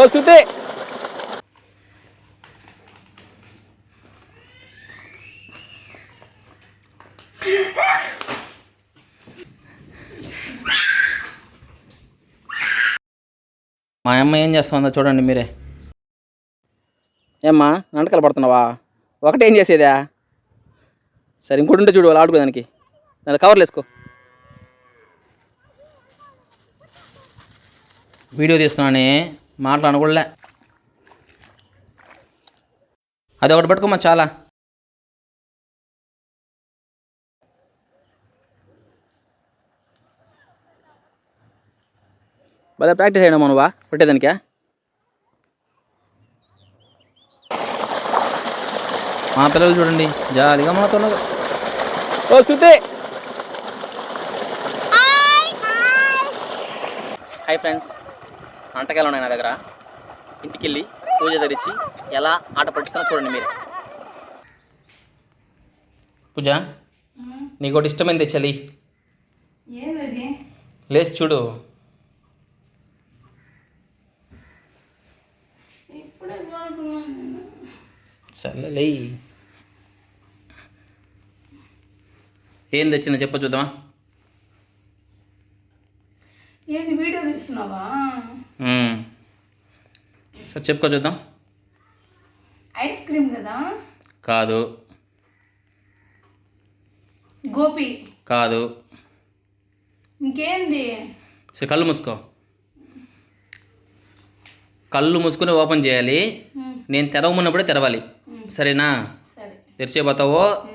ఓ శృతి. మా అమ్మ ఏం చేస్తుందో చూడండి మీరే. ఏమ్మా నాటకాలు పడుతున్నావా? ఒకటి ఏం చేసేదా? సరే ఇంకోటి ఉంటే చూడు వాళ్ళు ఆడుకోదానికి దాని కవర్లు వేసుకో. వీడియో తీస్తున్నానే. మాట్లాడకూడలే. అది ఒకటి పట్టుకోమా చాలా. భలే ప్రాక్టీస్ అయినా నువ్వా? పెట్టేదానికా? మా పిల్లలు చూడండి జాలీగా మాతున్నారు ఓ శృతి హాయ్ ఫ్రెండ్స్ వంటకాయలు ఉన్నాయి నా దగ్గర. ఇంటికి వెళ్ళి పూజ ధరించి ఎలా ఆట పట్టిస్తానో చూడండి మీరు. పూజ నీకు ఒకటి ఇష్టమైంది చలి. లేచి చూడు. సర్లే ఏం తెచ్చిందో చెప్ప చూద్దామా? ఏంది వీడియో తీస్తున్నావా. సరే చెప్పుకో చూద్దాం. ఐస్ క్రీమ్ కదా? కాదు. గోపి. కాదు. ఇంకేంది? సరే కళ్ళు మూసుకో. కళ్ళు మూసుకుని ఓపెన్ చేయాలి. నేను తెరవమన్నప్పుడే తెరవాలి. సరేనా? సరే. తెరిచేపోతావో?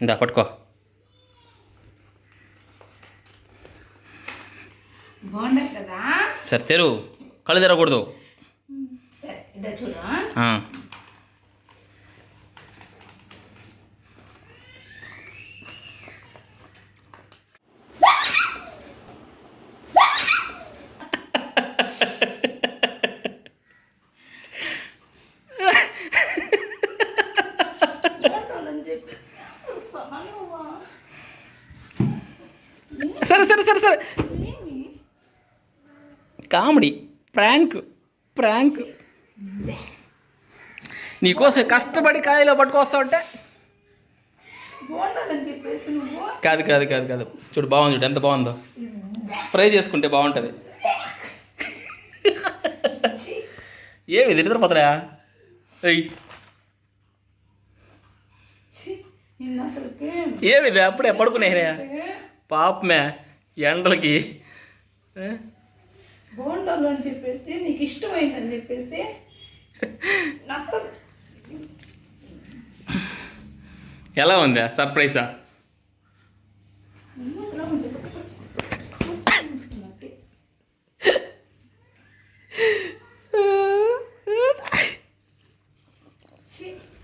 ఇందా పట్టుకో. బాగుండదు కదా సరే తెరు కళ్ళు తెరవకూడదు సరే ఇదో చూడు? సరే సరే సరే సరే? Comedy prank prank. నీకోసం కష్టపడి కాయలో పట్టుకొస్తా ఉంటే? బాగుండాలని చెప్పేసి నువ్వు. కాదు కాదు కాదు కాదు. చూడు బాగుంది చూడు ఎంత బాగుందో. ఫ్రై చేసుకుంటే బాగుంటుంది. ఏమి ఇది నిద్రపోతారా ఏయ్. ఛీ, నిన్ను అసలుకి ఏమి ఇది? అప్పుడే పడుకునేరా పాపమే ఎండలకి. బోండాలు అని చెప్పేసి నీకు ఇష్టమైందని చెప్పేసి నాకు ఎలా ఉంది? సర్ప్రైజా? See?